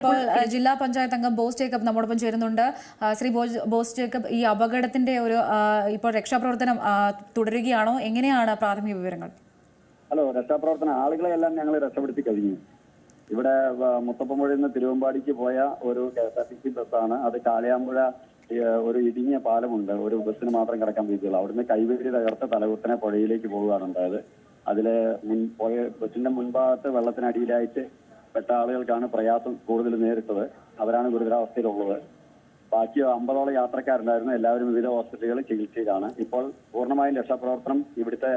ഇപ്പോൾ ജില്ലാ പഞ്ചായത്ത് അംഗം ബോസ് ജേക്കബ് നമ്മോടൊപ്പം ചേരുന്നുണ്ട്. ശ്രീ ബോസ് ബോസ് ജേക്കബ് ഈ അപകടത്തിന്റെ ഒരു ഇപ്പോൾ രക്ഷാപ്രവർത്തനം തുടരുകയാണോ? എങ്ങനെയാണ് പ്രാഥമിക വിവരങ്ങൾ? ഹലോ രക്ഷാപ്രവർത്തനം ആളുകളെ എല്ലാം ഞങ്ങൾ രക്ഷപ്പെടുത്തി കഴിഞ്ഞു. ഇവിടെ മുത്തപ്പമ്പുഴയിൽ നിന്ന് തിരുവമ്പാടിക്ക് പോയ ഒരു K S R T C ബസ്സാണ്. അത് കാളിയാമ്പുഴ ഒരു ഇടുങ്ങിയ പാലമുണ്ട്. ഒരു ബസ്സിന് മാത്രം കിടക്കാൻ വേണ്ടിയുള്ളൂ. അവിടുന്ന് കൈവരി തകർത്ത് തലകുത്തനെ പുഴയിലേക്ക് പോവുകയാണ് ഉണ്ടായത്. അതിലെ മുൻ പുഴ ബസ്സിന്റെ മുൻഭാഗത്ത് വെള്ളത്തിനടിയിലായിട്ട് പെട്ട ആളുകൾക്കാണ് പ്രയാസം കൂടുതൽ നേരിട്ടത്. അവരാണ് ഗുരുതരാവസ്ഥയിലുള്ളത്. ബാക്കി അമ്പതോളം യാത്രക്കാരുണ്ടായിരുന്നു. എല്ലാവരും വിവിധ ഹോസ്പിറ്റലുകളിൽ ചികിത്സയിലാണ്. ഇപ്പോൾ പൂർണമായും രക്ഷാപ്രവർത്തനം ഇവിടുത്തെ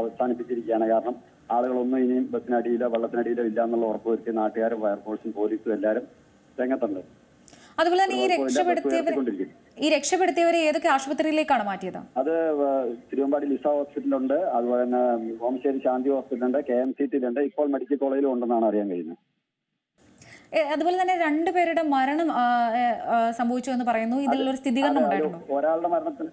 അവസാനിപ്പിച്ചിരിക്കുകയാണ്. കാരണം ആളുകളൊന്നും ഇനിയും ബസ്സിനടിയിലോ വെള്ളത്തിനടിയിലോ ഇല്ല എന്നുള്ള ഉറപ്പുവരുത്തി നാട്ടുകാരും ഫയർഫോഴ്സും പോലീസും എല്ലാവരും രംഗത്തുണ്ട്. അതുപോലെ തന്നെ ഈ രക്ഷപ്പെടുത്തിയവർ ഈ രക്ഷപ്പെടുത്തിയവരെ ഏതൊക്കെ ആശുപത്രിയിലേക്കാണ് മാറ്റിയത്? അത് തിരുവമ്പാടി ലിസ ഹോസ്പിറ്റലുണ്ട്. അതുപോലെ തന്നെ ഓമശ്ശേരി ശാന്തി ഹോസ്പിറ്റലുണ്ട് കെ എം സി ടിയിലുണ്ട് ഇപ്പോൾ മെഡിക്കൽ കോളേജിലും ഉണ്ടെന്നാണ് അറിയാൻ കഴിയുന്നത്. അതുപോലെ തന്നെ രണ്ടുപേരുടെ മരണം സംഭവിച്ചു എന്ന് പറയുന്നു. ഇതിലൊരു സ്ഥിരീകരണം ഉണ്ടായിരുന്നു ഒരാളുടെ മരണത്തിന്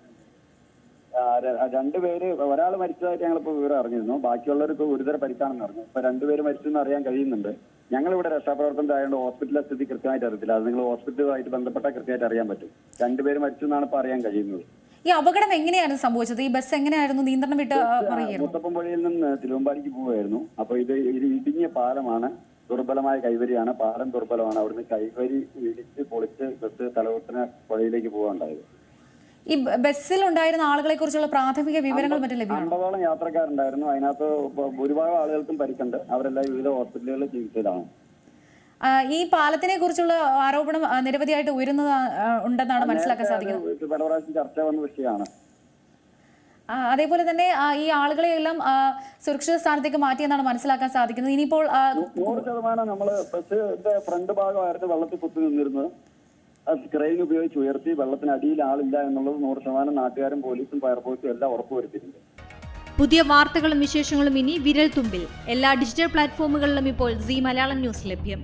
രണ്ടുപേര് ഒരാൾ മരിച്ചതായിട്ട് ഞങ്ങളിപ്പോ വിവരം അറിഞ്ഞിരുന്നു. ബാക്കിയുള്ളവർക്ക് ഗുരുതര പരിക്കാണെന്ന് അറിഞ്ഞു. ഇപ്പൊ രണ്ടുപേര് മരിച്ചെന്ന് അറിയാൻ കഴിയുന്നുണ്ട്. ഞങ്ങൾ ഇവിടെ രക്ഷാപ്രവർത്തനം ആയതുകൊണ്ട് ഹോസ്പിറ്റലിലെ സ്ഥിതി കൃത്യമായിട്ട് അറിയത്തില്ല. അത് നിങ്ങൾ ഹോസ്പിറ്റലുമായിട്ട് ബന്ധപ്പെട്ട കൃത്യമായിട്ട് അറിയാൻ പറ്റും. രണ്ടുപേര് മരിച്ചു എന്നാണ് ഇപ്പൊ അറിയാൻ കഴിയുന്നത്. ഈ അപകടം എങ്ങനെയായിരുന്നു സംഭവിച്ചത്? ഈ ബസ് എങ്ങനെയായിരുന്നു? നിയന്ത്രണം വിട്ട് മുത്തപ്പൻ പുഴയിൽ നിന്ന് തിരുവമ്പാടിക്ക് പോവുകയായിരുന്നു. അപ്പൊ ഇത് ഇടുങ്ങിയ പാലമാണ്. ദുർബലമായ കൈവരിയാണ്. പാലം ദുർബലമാണ്. അവിടുന്ന് കൈവരി ഇടിച്ച് പൊളിച്ച് ബസ് തലവത്തിന് പുഴയിലേക്ക് പോകാനുണ്ടായത്. ഈ ബസ്സിൽ ഉണ്ടായിരുന്ന ആളുകളെ കുറിച്ചുള്ള പ്രാഥമിക വിവരങ്ങൾ മറ്റും ലഭ്യമാണ്? അമ്പതോളം യാത്രക്കാരുണ്ടായിരുന്നു. അതിനകത്ത് ഭൂരിഭാഗം ആളുകൾക്കും പരിക്കുണ്ട്. അവരെല്ലാം വിവിധ ഹോസ്പിറ്റലുകളിൽ ചികിത്സയിലാണ്. ഈ പാലത്തിനെ കുറിച്ചുള്ള ആരോപണം നിരവധിയായിട്ട് ഉയരുന്നത് ഉണ്ടെന്നാണ് മനസ്സിലാക്കാൻ സാധിക്കുന്നത്. പല പ്രാവശ്യം ചർച്ച വന്ന വിഷയമാണ്. അതേപോലെ തന്നെ ഈ ആളുകളെ എല്ലാം സുരക്ഷിത സ്ഥാനത്തേക്ക് മാറ്റിയെന്നാണ് മനസ്സിലാക്കാൻ സാധിക്കുന്നത്. ഇനിയിപ്പോൾ നൂറ് ശതമാനം നമ്മൾ ബസ്സിന്റെ ഫ്രണ്ട് ഭാഗമായിരുന്നു വെള്ളത്തിൽ കുത്തി നിന്നിരുന്നത്. ക്രെയിൻ ഉപയോഗിച്ച് ഉയർത്തി വെള്ളത്തിനടിയിൽ ആളില്ല എന്നുള്ളത് നൂറ് ശതമാനം നാട്ടുകാരും പോലീസും ഫയർഫോഴ്സും എല്ലാം ഉറപ്പുവരുത്തിയിട്ടുണ്ട്. പുതിയ വാർത്തകളും വിശേഷങ്ങളും ഇനി വിരൽ തുമ്പിൽ എല്ലാ ഡിജിറ്റൽ പ്ലാറ്റ്ഫോമുകളിലും ഇപ്പോൾ സി മലയാളം ന്യൂസ് ലഭ്യം.